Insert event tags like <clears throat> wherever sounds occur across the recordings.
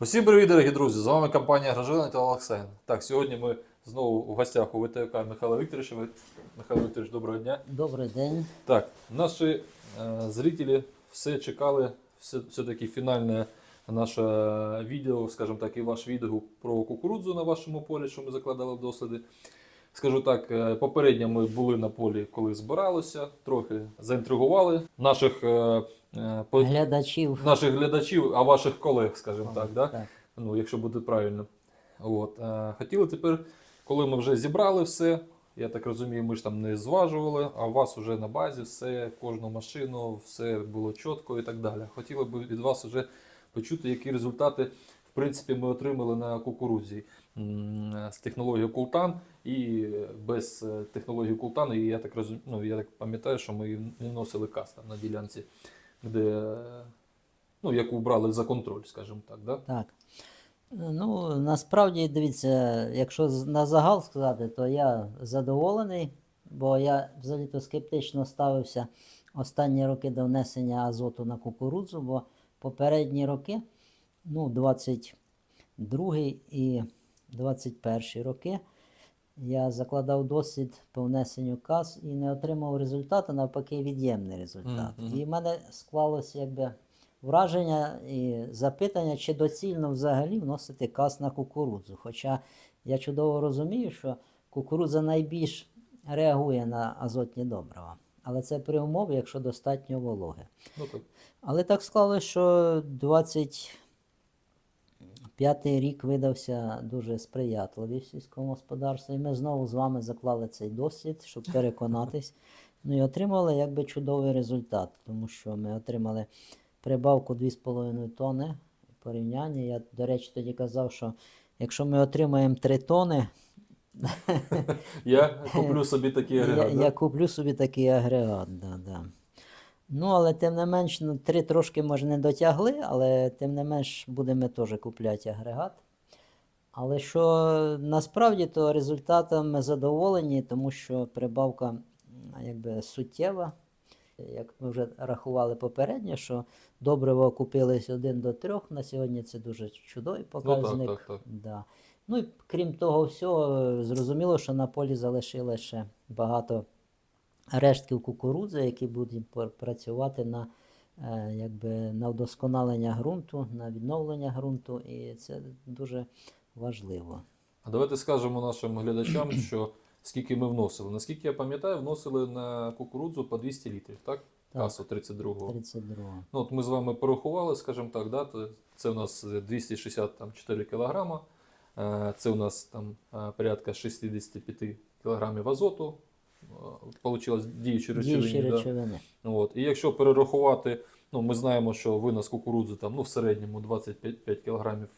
Усім привіт, дорогі друзі! З вами компанія Гражина та Олексайн. Так, сьогодні ми знову у гостях у ВТК Михайла Вікторовича. Михайло Вікторович, доброго дня. Добрий день. Так, наші е, зрителі все чекали, все, все-таки фінальне наше відео, скажімо так, і ваш відео про кукурудзу на вашому полі, що ми закладали в досліди. Скажу так, е, попередньо ми були на полі, коли збиралися, трохи заінтригували наших, е, е, по- Глядачів. наших глядачів, а ваших колег, скажімо так, да? Так. ну, якщо буде правильно. От. Хотіли тепер, коли ми вже зібрали все, я так розумію, ми ж там не зважували, а у вас вже на базі все, кожну машину, все було чітко і так далі. Хотіли б від вас вже почути, які результати в принципі, ми отримали на кукурудзі з технологією Култан і без е, технології Култан. І я так розумію, ну, я так пам'ятаю, що ми не носили кастом на ділянці, де, е, ну, яку брали за контроль, скажімо так. Да? Так. Ну, насправді, дивіться, якщо на загал сказати, то я задоволений, бо я взагалі-то скептично ставився останні роки до внесення азоту на кукурудзу, бо попередні роки, ну, 22 і 21 роки, я закладав досвід по внесенню каз і не отримав результату, навпаки, від'ємний результат. Мгм. І в мене склалося якби враження і запитання, чи доцільно взагалі вносити каз на кукурудзу. Хоча я чудово розумію, що кукурудза найбільш реагує на азотні добрива. Але це при умові, якщо достатньо вологи. Ну, так. Але так склалося, що 25-й рік видався дуже сприятливий в сільському господарстві. І ми знову з вами заклали цей досвід, щоб <laughs> переконатись. Ну і отримали якби чудовий результат, тому що ми отримали прибавку 2,5 тонни в порівнянні. Я, до речі, тоді казав, що якщо ми отримаємо 3 тони, Я куплю собі такий <laughs> я, да? я куплю собі такий агрегат. Да, да. Ну, але тим не менш, ну, три трошки може не дотягли, але тим не менш будемо теж купляти агрегат. Але що насправді то результатом ми задоволені, тому що прибавка якби суттєва. Як ми вже рахували попередньо, що добриво купились один до трьох. На сьогодні це дуже чудовий показник. так, так. Да. Ну і крім того всього, зрозуміло, що на полі залишилося ще багато рештків кукурудзи, які будуть працювати на, е, якби, на вдосконалення ґрунту, на відновлення ґрунту, і це дуже важливо. А давайте скажемо нашим глядачам, <clears throat> що скільки ми вносили. Наскільки я пам'ятаю, вносили на кукурудзу по 200 літрів, так? Так. Касу 32-го. 32. Ну, от ми з вами порахували, скажімо так, да? це у нас 264 кілограма. Е, Це у нас там е, порядка 65 кілограмів азоту. Получилось діючі речовини. Да. речовини. От. І якщо перерахувати, ну ми знаємо, що винос кукурудзи там, ну, в середньому 25 кг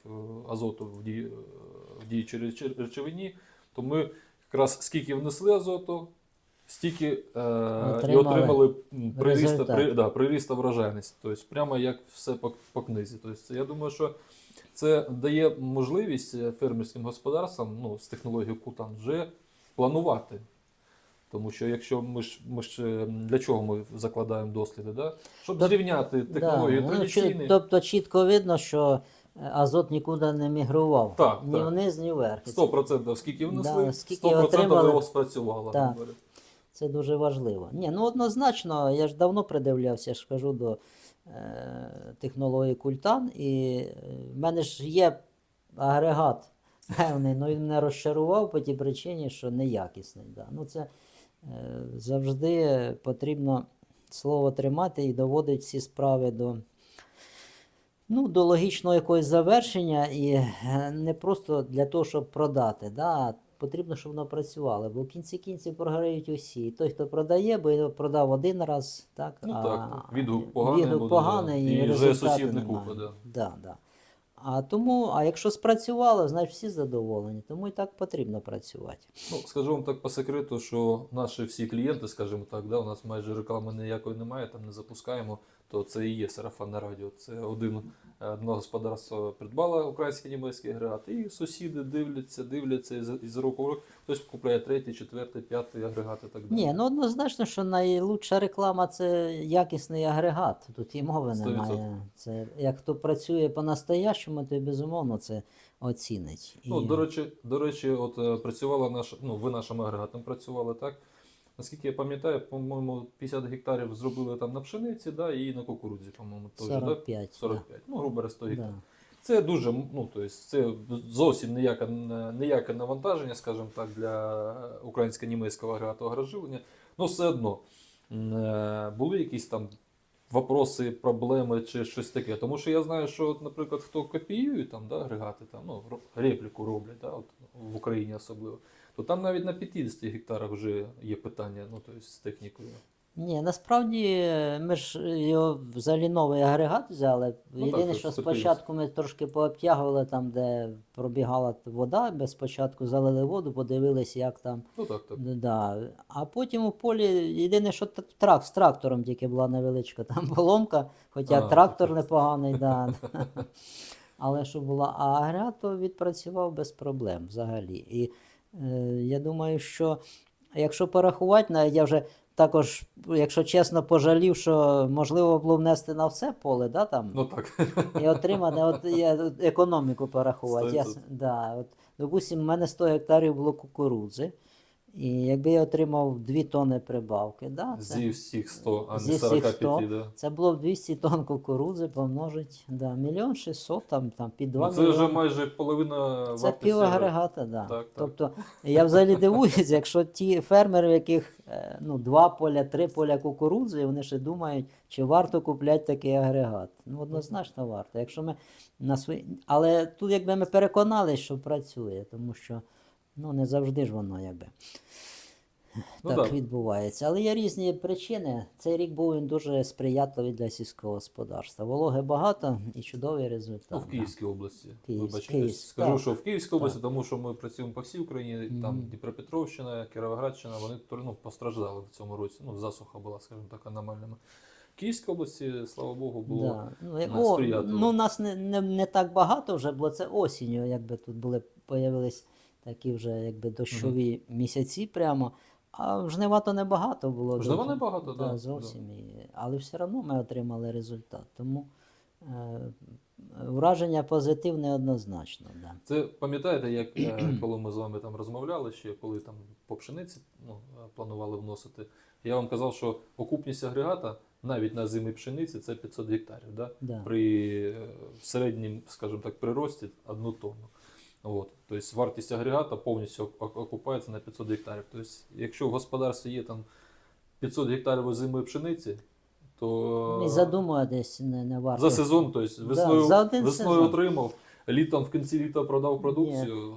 азоту в, дії, е, в діючій речовині, то ми якраз скільки внесли азоту, стільки е, і Отримали отримали приріста, при, да, приріста врожайності. Тобто прямо як все по, по книзі. Тобто, я думаю, що це дає можливість е, фермерським господарствам ну, з технологією Кутан вже планувати. Тому що якщо ми ж ми ж е, для чого ми закладаємо досліди, да? щоб Тоб- зрівняти технології Да, ну, традиційні. тобто чітко видно, що е, азот нікуди не мігрував. Так, ні так. вниз, ні вверх. І це- 100% скільки внесли, Да, скільки 100% отримали. його спрацювало. Так. Це дуже важливо. Ні, ну однозначно, я ж давно придивлявся, я ж кажу до е, технології культан, і е, в мене ж є агрегат певний, ну він мене розчарував по тій причині, що неякісний. Да. Ну, це завжди потрібно слово тримати і доводити всі справи до, ну, до логічного якогось завершення, і е, не просто для того, щоб продати. Да, потрібно, щоб воно працювало. Бо в кінці кінців програють усі. І той, хто продає, бо його продав один раз, так, Ну а так, відгук поганий відгук поганий, да. і, І вже сусід не купить, да. Да, да. А тому, а якщо спрацювало, значить всі задоволені. Тому і так потрібно працювати. Ну, скажу вам так по секрету, що наші всі клієнти, скажімо так, да, у нас майже реклами ніякої немає, там не запускаємо, то це і є сарафанне радіо. Це один Одне господарство придбало український німецький агрегат, і сусіди дивляться, дивляться і з- року в рок. Хтось купляє третій, четвертий, п'ятий агрегат і так далі. Ні, ну однозначно, що найлучша реклама це якісний агрегат. Тут і мови Сто немає. Це як хто працює по-настоящому, то безумовно це оцінить. І... Ну, до речі, до речі, от е, працювала наша, ну, ви нашим агрегатом працювали, так? Наскільки я пам'ятаю, по-моєму, 50 гектарів зробили там на пшениці, да, і на кукурудзі, по-моєму, теж, да? 45. 45. Ну, грубо говоря, 100 Да. гектарів. Це дуже, ну, то есть, це зовсім ніяке, ніяке навантаження, скажімо так, для українсько-німецького агрегату агроживлення. Ну, все одно е, були якісь там вопроси, проблеми чи щось таке. Тому що я знаю, що, от, наприклад, хто копіює там, да, агрегати, там, ну, репліку роблять, да, от, в Україні особливо, то там навіть на 50 гектарах вже є питання ну, то есть, з технікою. Ні, насправді ми ж його взагалі новий агрегат взяли. Ну, Єдине, так, що спочатку ми трошки пообтягували там, де пробігала вода, без спочатку залили воду, подивилися, як там. Ну так, так. Да. А потім у полі єдине, що трак, з трактором тільки була невеличка там <laughs> поломка, хоча А, трактор непоганий, да. <laughs> але що була, а агрегат то відпрацював без проблем взагалі. І я думаю, що якщо порахувати, навіть я вже також, якщо чесно, пожалів, що можливо було внести на все поле, да, там, Ну так. і отримати от, я, економіку порахувати. Я, да, от, допустим, в мене 100 гектарів було кукурудзи, і якби я отримав 2 тонни прибавки, да, це, Зі всіх 100, а не всіх 45, 100. да. це було б 200 тонн кукурудзи помножить, да, мільйон 600, там, там під 2 Ну, це вже майже половина Це вартості пів агрегата, да. Так, так. Тобто я взагалі дивуюсь, якщо ті фермери, в яких е, ну, два поля, три поля кукурудзи, вони ще думають, чи варто купляти такий агрегат. Ну, однозначно варто. Якщо ми на свої... Але тут якби ми переконалися, що працює, тому що ну, не завжди ж воно якби. Ну, так да. відбувається. Але є різні причини. Цей рік був він дуже сприятливий для сільського господарства. Вологи багато і чудовий результат. Ну, в. Київській області. Київсь- Вибачте, скажу, так. що в Київській області, тому що ми працюємо по всій Україні, там Мгм. Дніпропетровщина, Кіровоградщина, вони ну, постраждали в цьому році. Ну, засуха була, скажімо так, аномальними. В Київській області, слава Богу, було. Да. Ну, о, сприятливо. ну, нас не, не, не так багато вже, бо це осінню, якби тут були, появились такі вже якби дощові місяці прямо. А в жнива то небагато було. Жнива небагато, да, да. зовсім. І, але все одно ми отримали результат. Тому е, враження позитивне однозначно. Да. Це пам'ятаєте, як е, <clears throat> коли ми з вами там розмовляли, ще коли там по пшениці ну, е, планували вносити, я вам казав, що окупність агрегата навіть на зимі пшениці це 500 гектарів. Да? Да. При е, середнім, скажімо так, прирості одну тонну. От. Тобто вартість агрегата повністю окупається на 500 гектарів. Тобто, якщо в господарстві є там 500 гектарів озимої пшениці, то Не задумуватись не, не варто. за сезон, тобто весною, да, весною сезон. отримав, літом в кінці літа продав продукцію.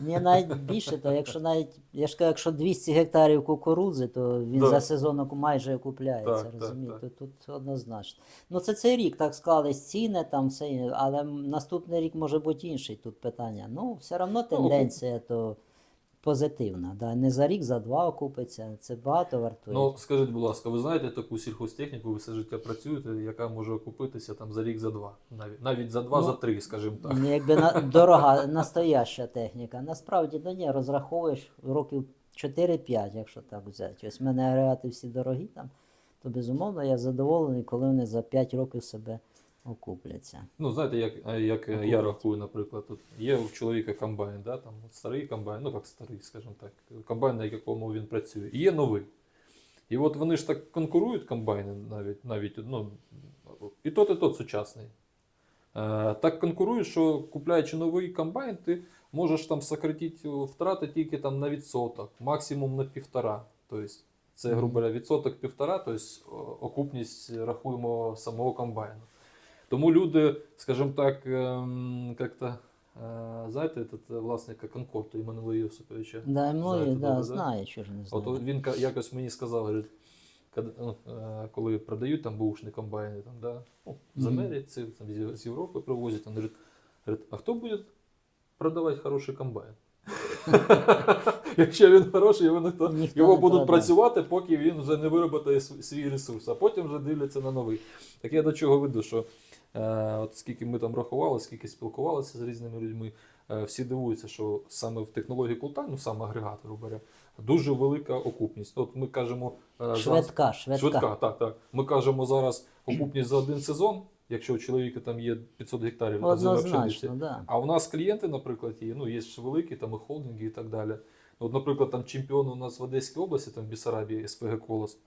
Ні, навіть більше, то якщо навіть, я ж кажу, якщо 200 гектарів кукурудзи, то він Да. за сезон майже купляється. Так, так, розумієте? так. Тут однозначно. Ну це цей рік так склались ціни, там все, але наступний рік може бути інший тут питання. Ну, все одно тенденція то позитивна. Да? Не за рік, за два окупиться. Це багато вартує. Ну, скажіть, будь ласка, ви знаєте таку сільхозтехніку, ви все життя працюєте, яка може окупитися там за рік, за два, навіть навіть за два, Ну, за три, скажімо так. Ну, Якби на, дорога, настояща техніка. Насправді, ну ні, розраховуєш років 4-5, якщо так взяти. Ось в мене агрегати всі дорогі там, то безумовно я задоволений, коли вони за 5 років себе окупляться. Ну, знаєте, як, е, як е, я рахую, наприклад, тут є у чоловіка комбайн, да, там, старий комбайн, ну як старий, скажімо так, комбайн, на якому він працює, і є новий. І от вони ж так конкурують комбайни навіть, навіть ну, і тот, і тот сучасний. Е, так конкурують, що купляючи новий комбайн, ти можеш там сократити втрати тільки там на відсоток, максимум на півтора. Тобто це, грубо говоря, відсоток півтора, тобто окупність рахуємо самого комбайну. Тому люди, скажімо так, ем, як-то, е, знаєте, этот, е, власника Конкорту Іммануила Йосиповича. Да, Знаєте, да, да? знаю, що ж не знаю. От він якось мені сказав, говорить, ну, е, коли продають там бушні комбайни, там, да, ну, з Америці, там, з, Європи привозять, він говорить, говорить, а хто буде продавати хороший комбайн? <laughs> Якщо він хороший, його, ніхто, Ніхто його будуть працювати, поки він вже не виробить свій ресурс, а потім вже дивляться на новий. Так я до чого веду, що От скільки ми там рахували, скільки спілкувалися з різними людьми, е, всі дивуються, що саме в технології култа, ну саме агрегат, грубо говоря, дуже велика окупність. От ми кажемо е, зараз- Швидка, швидка. Швидка, так, так. Ми кажемо зараз окупність за один сезон, якщо у чоловіка там є 500 гектарів пшениці. Однозначно, да. А у нас клієнти, наприклад, є, ну, є ж великі там і холдинги і так далі. От, наприклад, там чемпіон у нас в Одеській області, там в Бісарабії, СПГ Колос.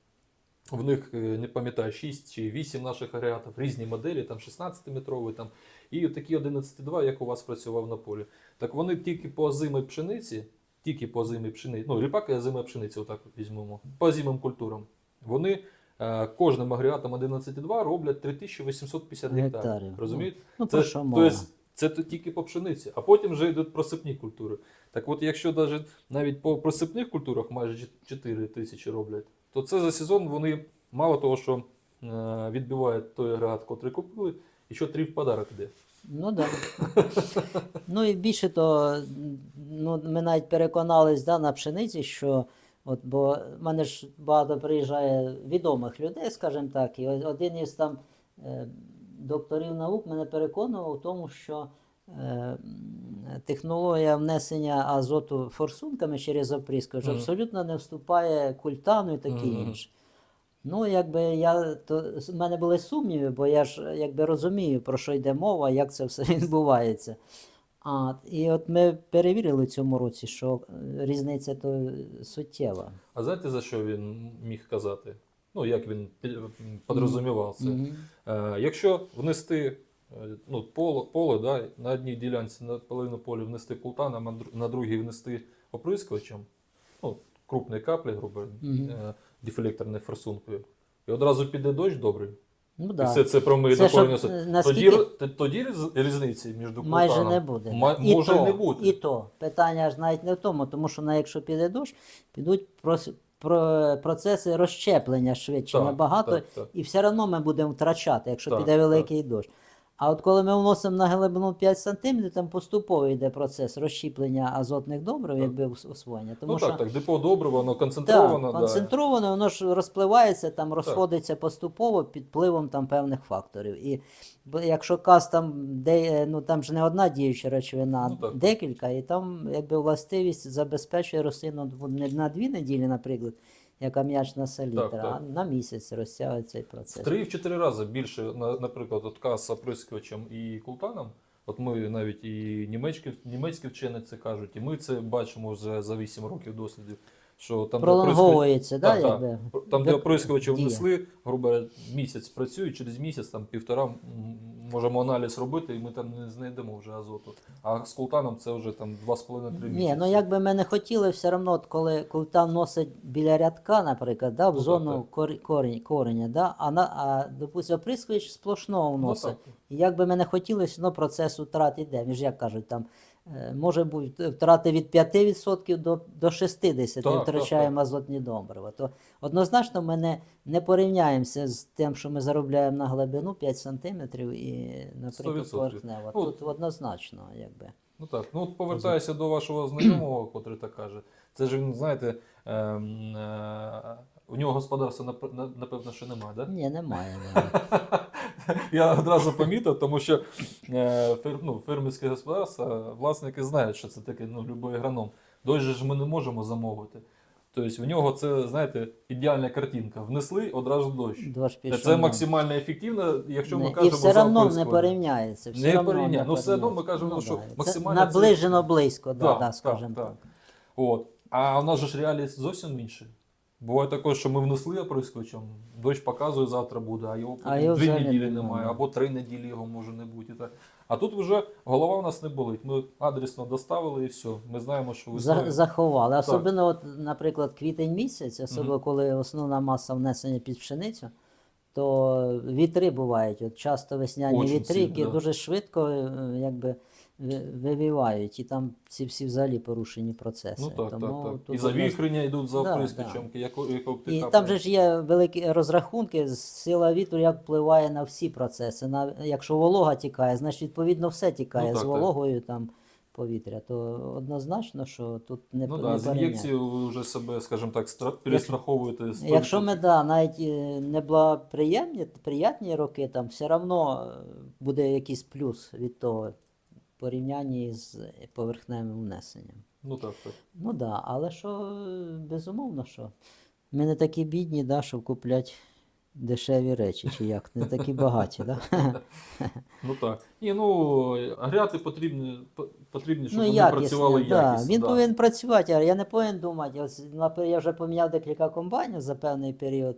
В них, е, не пам'ятаю, 6 чи 8 наших агрегатів, різні моделі, там 16-метрові, там, і такі 11,2, як у вас працював на полі. Так вони тільки по озимій пшениці, тільки по озимій пшениці, ну, ріпак і озима пшениця, отак візьмемо, по озимим культурам. Вони е, кожним агрегатом 11,2 роблять 3850 гектарів. Гектарів. Розумієте? Ну, Це, що то есть, це тільки по пшениці, а потім вже йдуть просипні культури. Так от, якщо навіть, навіть по просипних культурах майже 4 тисячі роблять, то це за сезон вони мало того, що е, відбивають той агрегат, котрий купили, і що три в подарок йде. Ну да. ну і більше то, ну, ми навіть переконались да, на пшениці, що от, бо в мене ж багато приїжджає відомих людей, скажімо так, і один із там е, докторів наук мене переконував в тому, що е, технологія внесення азоту форсунками через оприскувач Мгм. абсолютно не вступає культану і таке Мгм. інше. Ну, якби я то в мене були сумніви, бо я ж якби розумію, про що йде мова, як це все <laughs> відбувається. А, і от ми перевірили в цьому році, що е, різниця то суттєва. А знаєте, за що він міг казати? Ну, як він пі- подрозумівав це? Мгм. Е, якщо внести ну, поле, поле да, на одній ділянці на половину поля внести култаном, на другій внести оприскувачем, ну, крупні каплі, грубо, Мгм. е, дефлекторною форсункою, і одразу піде дощ добрий, Ну, і все це промиє до корення. е, Тоді, тоді різниці між култаном Майже не буде. ма- і може то, не бути. І то. Питання ж навіть не в тому, тому що на, якщо піде дощ, підуть прос- про, процеси розщеплення швидше Так, набагато, так, так. і все одно ми будемо втрачати, якщо Так, піде великий дощ. А от коли ми вносимо на глибину 5 см, там поступово йде процес розщіплення азотних добрив, Так. якби ус- усвоєння. Тому Ну що так, так, депо добриво, воно так, концентровано. да. концентровано, воно ж розпливається, там розходиться поступово під впливом там певних факторів. І якщо каз там, де, ну, там ж не одна діюча речовина, Ну, а так. декілька, і там якби властивість забезпечує рослину не на дві неділі, наприклад, як ам'ячна селітра, Так, так. а на місяць розтягує цей В процес. три в чотири рази більше, наприклад, от каз оприскувачем і култаном. От ми навіть і німецькі, німецькі вчені це кажуть, і ми це бачимо вже за 8 років дослідів. Що там, Пролонговується, да, Так, так. якби? там, де оприскувачі внесли, грубо місяць працює, через місяць, там півтора можемо аналіз робити, і ми там не знайдемо вже азоту. А з култаном це вже там 2,5-3 місяці. Ні, ну як би ми не хотіли, все одно, коли култан носить біля рядка, наприклад, да, в Ну, зону так. кор- корінь, кореня, да, а, на, а допустимо, оприскувач сплошного Ну, вносить. так. І як би ми не хотіли, все одно процес втрат іде. Між як кажуть, там може бути втрати від 5% до, до 60% Так, втрачаємо азотні добрива. То однозначно ми не, не порівняємося з тим, що ми заробляємо на глибину 5 см і, наприклад, 100%. поверхнево. Ну, Тут однозначно, якби. Ну так, ну от повертаюся до вашого знайомого, <clears throat> котрий так каже. Це ж він, знаєте, ем, е, у нього господарства нап- напевно, що немає, да? Ні, немає. <laughs> Да. Я одразу помітив, тому що е, фер, ну, фермерське господарство, власники знають, що це таке, ну, любий агроном. Дощ ж ми не можемо замовити. Тобто в нього це, знаєте, ідеальна картинка. Внесли одразу дощ. Дощ пішов, Це максимально ефективно, якщо ми кажемо і все одно не порівняється. Все Не порівняє. Ну, все одно ми кажемо, що да. максимально Це наближено близько, да, Так, да, скажімо так. так. От. А у нас же ж реалії зовсім інші. Буває також, що ми внесли оприскувачем, дощ показує, завтра буде, а його А потім його дві взагалі неділі немає. немає, або три неділі його може не бути. І так. А тут вже голова у нас не болить. Ми адресно доставили і все. Ми знаємо, що ви За, заховали. Так. Особливо, от, наприклад, квітень місяць, особливо коли основна маса внесення під пшеницю, то вітри бувають. От часто весняні Очень вітри, сильно, які да. дуже швидко е, якби, вивівають, і там ці всі взагалі порушені процеси. Ну так, Тому так, так. тут І за однозначно- віхрення йдуть за Да, оприскувачем, як, як І там же ж є великі розрахунки, сила вітру як впливає на всі процеси. На, якщо волога тікає, значить відповідно все тікає Ну, так, з так. вологою, там повітря, то однозначно, що тут не, Ну так, з ін'єкцією ви вже себе, скажімо так, стра- перестраховуєте. 100%. Якщо ми да, навіть е, не благоприємні, приятні роки, там все одно буде якийсь плюс від того порівнянні з поверхневим внесенням. Ну так, так. Ну так, да, але що, безумовно, що. Ми не такі бідні, да, щоб купляти дешеві речі, чи як, не такі багаті, да? Ну так. Ні, ну агрегати потрібні, по- потрібні щоб Ну, вони якісне, працювали да. якісно. Він да. повинен працювати, а я не повинен думати. Ось, наприклад, я вже поміняв декілька комбайнів за певний період.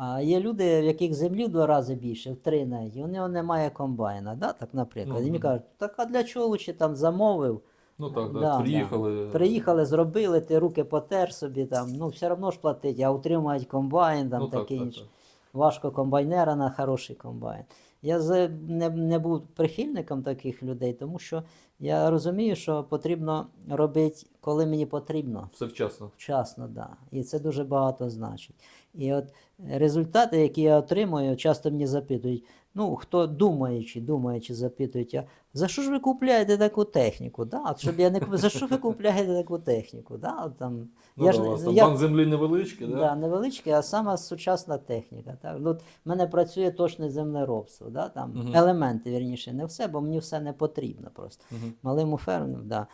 А є люди, в яких землі в два рази більше, в три навіть, і у нього немає комбайна, да? так, наприклад. І мені кажуть, так а для чого лучше там замовив? Ну так, да. Да, да. приїхали. Приїхали, зробили, ти руки потер собі, там, ну все одно ж платить, а утримують комбайн, там ну, таке так, так, інше. так. Важко комбайнера на хороший комбайн. Я не, не був прихильником таких людей, тому що я розумію, що потрібно робити, коли мені потрібно. Все вчасно. Вчасно, да. І це дуже багато значить. І от результати, які я отримую, часто мені запитують, ну, хто думаючи, думаючи, запитують, а за що ж ви купляєте таку техніку? Да? От щоб я не куп- за що ви купляєте таку техніку? Да? От Там, Ну, я да, ж, вас там я, банк землі невеличкий, да? Да, невеличке, а сама сучасна техніка. Так? Ну, От в мене працює точне землеробство, да? там, Мгм. елементи, вірніше, не все, бо мені все не потрібно просто. Мгм. Малим фермерам, да.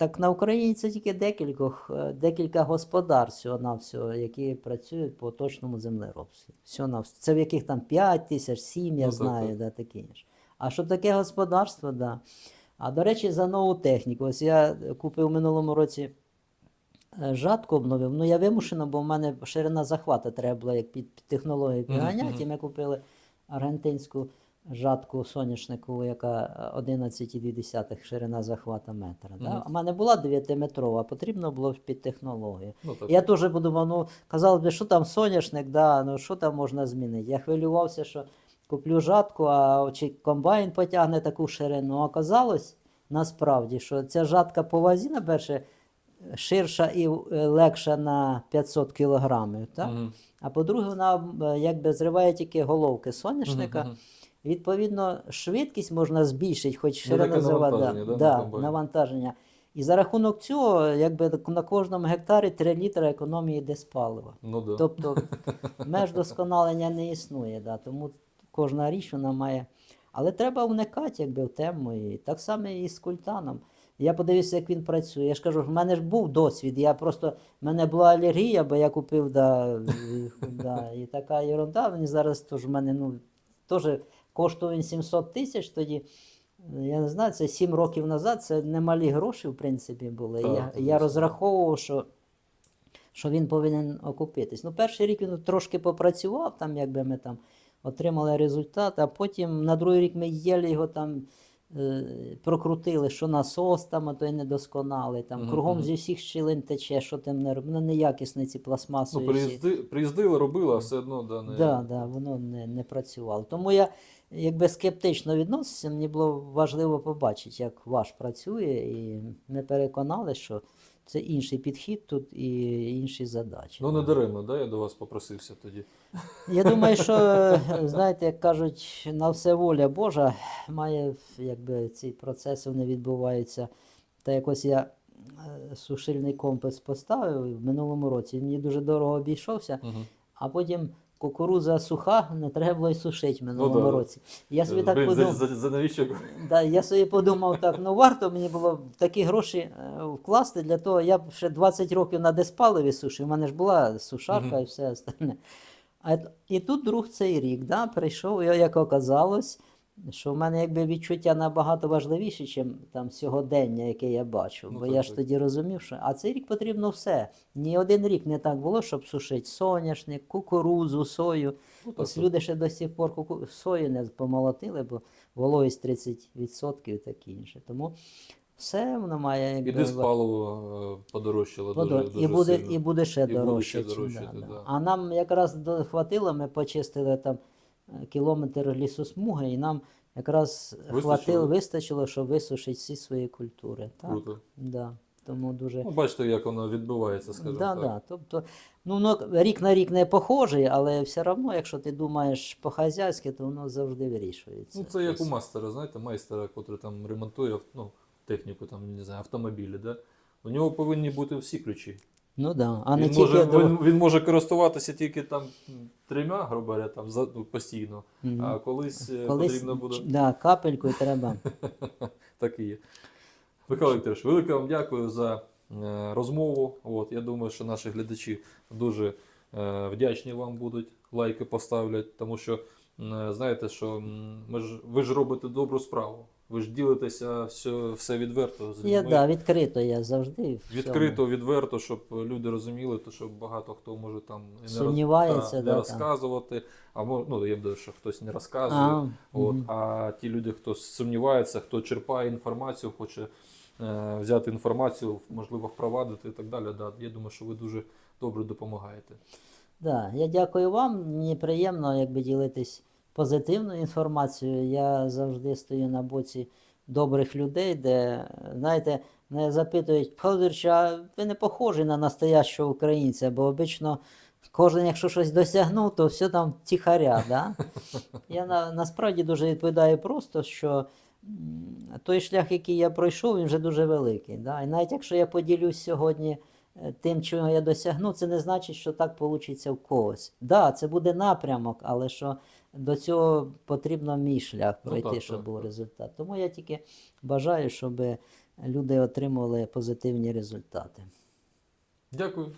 Так на Україні це тільки декількох, е, декілька господарств всього які працюють по точному землеробстві. Всього. Це в яких там 5 тисяч, 7, я Ну, знаю, так. да, таке інше. А щоб таке господарство, да. А до речі, за нову техніку. Ось я купив в минулому році е, жатку обновив. Ну я вимушено, бо в мене ширина захвату треба було як під, технологію підганяти. мгм. І ми купили аргентинську жатку соняшникову, яка е, 11,2 ширина захвата метра. Да? Мгм. А в мене була 9-метрова, потрібно було під технологію. Ну, так. Я теж подумав, ну казали б, що там соняшник, да, ну що там можна змінити. Я хвилювався, що куплю жатку, а чи комбайн потягне таку ширину. А оказалось насправді, що ця жатка по вазі, на перше, ширша і е, легша на 500 кілограмів. Так? Мгм. А по-друге, вона е, якби зриває тільки головки соняшника. Мгм, мгм. Відповідно, швидкість можна збільшити, хоч ширина завода. да, да, навантаження. І за рахунок цього, якби на кожному гектарі 3 літри економії диспалива. Ну да. Тобто <laughs> меж досконалення не існує, да, тому кожна річ вона має. Але треба вникати якби, в тему. І так само і з культаном. Я подивився, як він працює. Я ж кажу, в мене ж був досвід. Я просто в мене була алергія, бо я купив да, і, да, і така ерунда. Мені зараз тож в мене ну, теж коштує він 700 тисяч тоді. Я не знаю, це 7 років назад, це немалі гроші, в принципі, були. Так, я, я розраховував, що що він повинен окупитись. Ну, перший рік він трошки попрацював, там, якби ми там отримали результат, а потім на другий рік ми єлі його там е, прокрутили, що насос там, а то й недосконалий, там Мгм, кругом мгм. зі всіх щілин тече, що там не робить. Ну, неякісні ці Ну, пластмасові. всі. приїзди, приїздили, робили, а все одно да, не... Да, да, воно не, не працювало. Тому я якби скептично відносився, мені було важливо побачити, як ваш працює, і ми переконали, що це інший підхід тут і інші задачі. Ну не даремно, да, я до вас попросився тоді. Я думаю, що, знаєте, як кажуть, на все воля Божа має, якби ці процеси вони відбуваються. Та якось я е, сушильний комплекс поставив в минулому році. Він мені дуже дорого обійшовся. Угу. А потім кукурудза суха, не треба було й сушити в минулому Ну да. році. Я собі так Блін, подумав, за, за, за навіщо? да, я собі подумав, так, ну варто мені було такі гроші е, вкласти для того, я б ще 20 років на диспаливі сушив, у мене ж була сушарка і все остальне. А, і тут друг цей рік да, прийшов, і як оказалось, що в мене якби відчуття набагато важливіше, ніж там сьогодення, яке я бачу. Ну, Бо так, я ж так. тоді розумів, що а цей рік потрібно все. Ні один рік не так було, щоб сушити соняшник, кукурудзу, сою. Ну, так, Ось так. люди ще до сих пор куку... сою не помолотили, бо вологість 30% і таке інше. Тому все воно має І якби, диспаливо е, подорожчало подо- дуже, дуже і, буде, сильно. і буде ще І буде дорожче. ще чим, дорожчати, да, да. да. А нам якраз до- хватило, ми почистили там кілометр лісосмуги, і нам якраз Вистачило? хватило, вистачило, щоб висушити всі свої культури. Так? Круто. Да. Тому дуже. Ну, бачите, як воно відбувається, скажімо Да, так. да. Тобто, ну, воно рік на рік не похожий, але все одно, якщо ти думаєш по-хазяйськи, то воно завжди вирішується. Ну, це як у мастера, знаєте, майстера, котрий там ремонтує ну, техніку, там, не знаю, автомобілі, да? у нього повинні бути всі ключі. Ну да. А не він, тільки може, до... він, він може користуватися тільки там трьома, грубо говоря, там, за, ну, постійно, Мгм. а колись, е, Колись потрібно буде. да, капелькою треба. <laughs> Так і є. Михайло Вікторович, велике вам дякую за е, розмову. От, я думаю, що наші глядачі дуже е, вдячні вам будуть, лайки поставлять, тому що м, знаєте, що ми ж, ви ж робите добру справу. Ви ж ділитеся все, все відверто з людьми. Я да, відкрито я завжди. в. Відкрито, відверто, щоб люди розуміли, то що багато хто може там і не, роз- Сумнівається, та, не да, розказувати, а мо- ну, я думаю, що хтось не розказує. А, От, мгм. а ті люди, хто сумнівається, хто черпає інформацію, хоче е, взяти інформацію, можливо, впровадити і так далі. Да, я думаю, що ви дуже добре допомагаєте. Да, я дякую вам. Мені приємно якби ділитись позитивною інформацією. Я завжди стою на боці добрих людей, де, знаєте, не запитують, Федорович, а ви не похожі на настоящого українця, бо обично кожен, якщо щось досягнув, то все там тихаря. Да? <laughs> Я на, насправді дуже відповідаю просто, що той шлях, який я пройшов, він вже дуже великий. Да? І навіть якщо я поділюсь сьогодні е, тим, чого я досягну, це не значить, що так вийде в когось. Да, це буде напрямок, але що до цього потрібно мій шлях Ну, пройти, так, щоб так, був так. результат. Тому я тільки бажаю, щоб люди отримували позитивні результати. Дякую.